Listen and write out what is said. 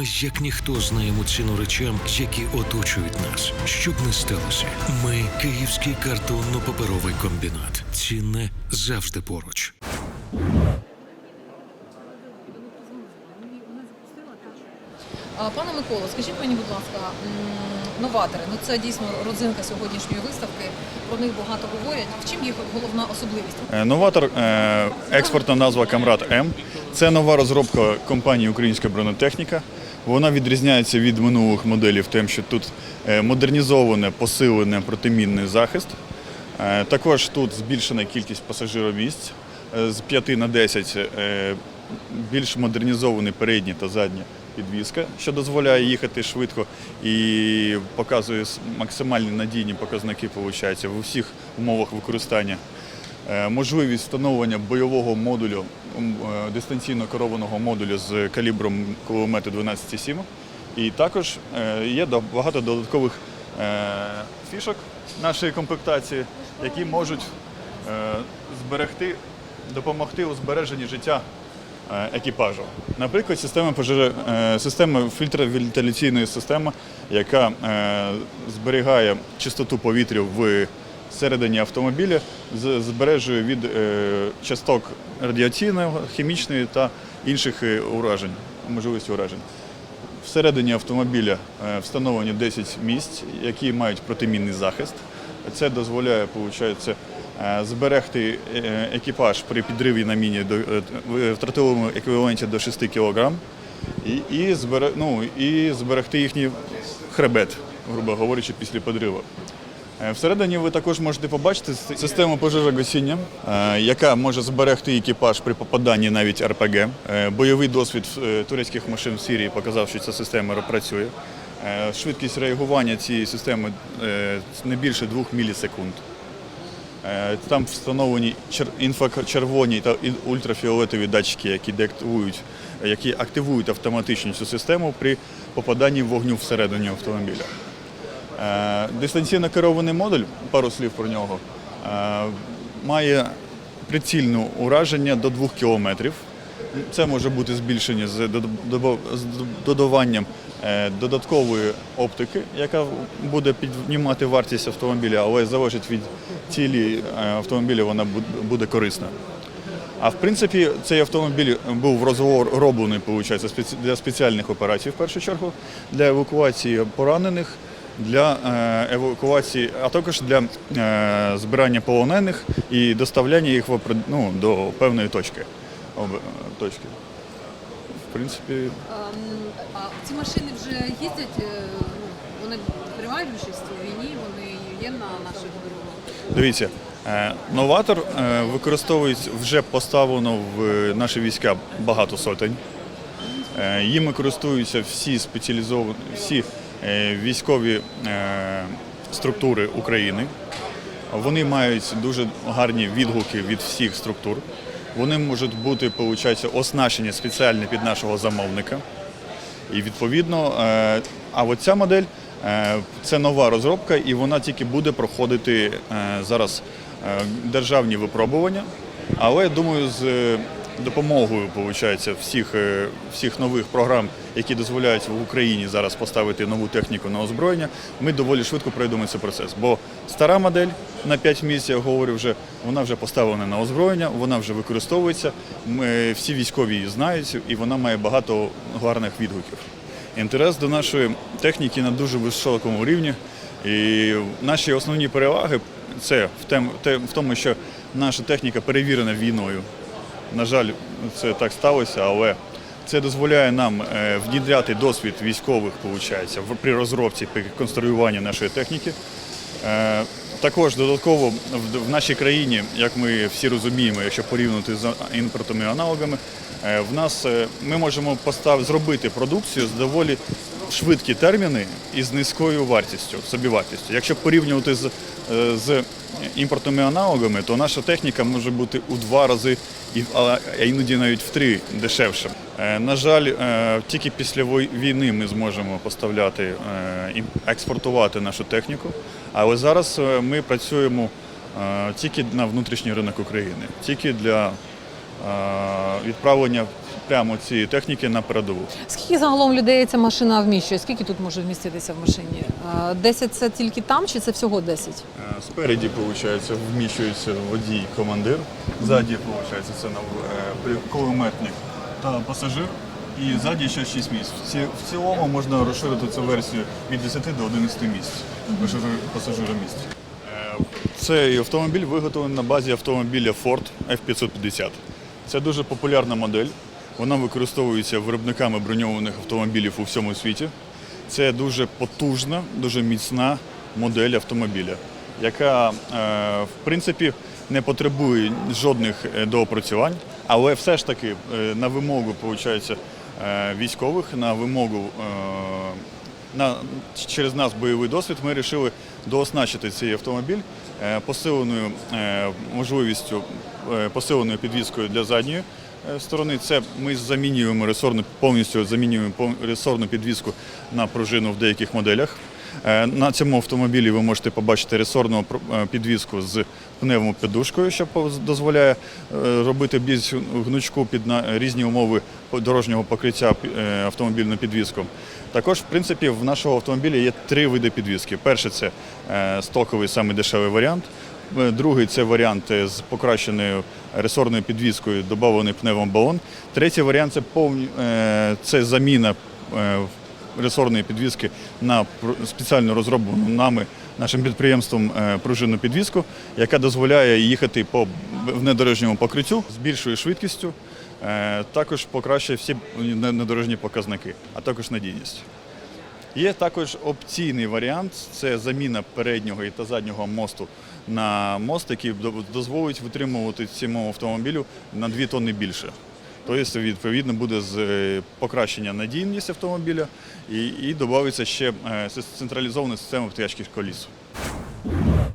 Ми як ніхто знаємо ціну речам, які оточують нас. Щоб не сталося, ми київський картонно-паперовий комбінат. Цінне завжди поруч. Пане Миколо, скажіть мені, будь ласка, новатори, ну це дійсно родзинка сьогоднішньої виставки. Про них багато говорять. В чим їх головна особливість? Е, Новатор, е, експортна назва Камрад М. Це нова розробка компанії Українська бронетехніка. Вона відрізняється від минулих моделів тим, що тут е, модернізоване, посилене протимінний захист. Е, Також тут збільшена кількість пасажиромісць е, з 5 на 10, е, більш модернізовані передні та задні підвізка, що дозволяє їхати швидко і показує максимальні надійні показники, виходить, в усіх умовах використання. Е, Можливість встановлення бойового модулю, е, дистанційно керованого модулю з калібром кулемету 12,7. І також е, є багато додаткових фішок нашої комплектації, які можуть зберегти, допомогти у збереженні життя екіпажу. Наприклад, система пожежа, система фільтровентиляційної системи, яка зберігає чистоту повітря в середині автомобіля, збережує від е, часток радіаційної, хімічної та інших е, уражень, можливості уражень. Всередині автомобіля е, встановлені 10 місць, які мають протимінний захист. Це дозволяє, виходить, зберегти екіпаж при підриві на міні в втратовому еквіваленті до 6 кг і, і, збере- ну, і зберегти їхній хребет, грубо говорячи, після підриву. Е, Всередині ви також можете побачити систему пожежогасіння, е, яка може зберегти екіпаж при попаданні навіть РПГ. Е, Бойовий досвід турецьких машин в Сирії показав, що ця система працює. Швидкість реагування цієї системи не більше 2 мілісекунд. Там встановлені чер- інфрачервоні та ультрафіолетові датчики, які деактивують, які активують автоматично цю систему при попаданні вогню всередині автомобіля. Е, Дистанційно керований модуль, пару слів про нього, е, має прицільне ураження до 2 кілометрів. Це може бути збільшення з додаванням е, додаткової оптики, яка буде піднімати вартість автомобіля, але залежить від цілі автомобіля, вона буде корисна. А в принципі, цей автомобіль був розроблений для спеціальних операцій в першу чергу, для евакуації поранених, для е, евакуації, а також для е, збирання полонених і доставляння їх ну, до певної точки. точки. В принципі, А ці машини вже їздять, е, ну, вони приймають участь у війні, вони є на наших дорогах. Дивіться, новатор використовується вже поставлено в наші війська багато сотень. Їми користуються всі спеціалізовані, всі військові е, структури України. Вони мають дуже гарні відгуки від всіх структур. Вони можуть бути, виходить, оснащені спеціально під нашого замовника. І відповідно, е, а от ця модель е, це нова розробка, і вона тільки буде проходити е, зараз е, державні випробування. Але я думаю, з е, допомогою виходить, всіх, е, всіх нових програм, які дозволяють в Україні зараз поставити нову техніку на озброєння, ми доволі швидко пройдемо цей процес. Бо стара модель на 5 місяців, я говорю, вже вона вже поставлена на озброєння, вона вже використовується. Ми всі військові її знають, і вона має багато гарних відгуків. Інтерес до нашої техніки на дуже високому рівні. І наші основні переваги це в тому, що наша техніка перевірена війною. На жаль, це так сталося, але це дозволяє нам е, внідряти досвід військових, виходить, при розробці, при конструюванні нашої техніки. Е, Також додатково в- нашій країні, як ми всі розуміємо, якщо порівнювати з імпортними аналогами, е, в нас ми можемо постав, зробити продукцію з доволі швидкі терміни і з низькою вартістю, собівартістю. Якщо порівнювати з, е, з імпортними аналогами, то наша техніка може бути у два рази, а іноді навіть в три дешевше. Е, На жаль, е, тільки після війни ми зможемо поставляти, і експортувати нашу техніку. Але зараз ми працюємо тільки на внутрішній ринок України, тільки для відправлення прямо цієї техніки на передову. Скільки загалом людей ця машина вміщує? Скільки тут може вміститися в машині? Е, 10 це тільки там чи це всього 10? Е, Спереді, виходить, вміщується водій, командир. Ззаді, виходить, це на- е, кулеметник та пасажир. І ззаді ще 6 місць. В, цілому можна розширити цю версію від 10 до 11 місць пасажир- пасажиромісць. Е, Цей автомобіль виготовлений на базі автомобіля Ford F550. Це дуже популярна модель. Вона використовується виробниками броньованих автомобілів у всьому світі. Це дуже потужна, дуже міцна модель автомобіля, яка е, в принципі не потребує жодних е, доопрацювань, але все ж таки е, на вимогу виходить, військових, на вимогу на, через нас бойовий досвід ми вирішили дооснащити цей автомобіль е, посиленою е, можливістю, е, посиленою підвіскою для задньої сторони. Це ми замінюємо ресорну, повністю замінюємо ресорну підвіску на пружину в деяких моделях. Е, На цьому автомобілі ви можете побачити ресорну е, підвіску з пневмопідушкою, що дозволяє е, робити більш гнучку під різні умови дорожнього покриття автомобільну підвіску. Також, в принципі, в нашого автомобіля є три види підвіски. Перший це стоковий самий дешевий варіант. Другий це варіант з покращеною ресорною підвіскою, додаваний пневмобалон. Третій варіант це повні це заміна ресорної підвіски на спеціально розроблену нами нашим підприємством е, пружинну підвіску, яка дозволяє їхати по внедорожньому покриттю з більшою швидкістю. е, Також покращує всі не- недорожні показники, а також надійність. Є також опційний варіант це заміна переднього та заднього мосту на мост, який дозволить витримувати цьому автомобілю на 2 тонни більше. Тобто, відповідно, буде з е, покращення надійності автомобіля і, і додається ще е, централізована система втечки коліс.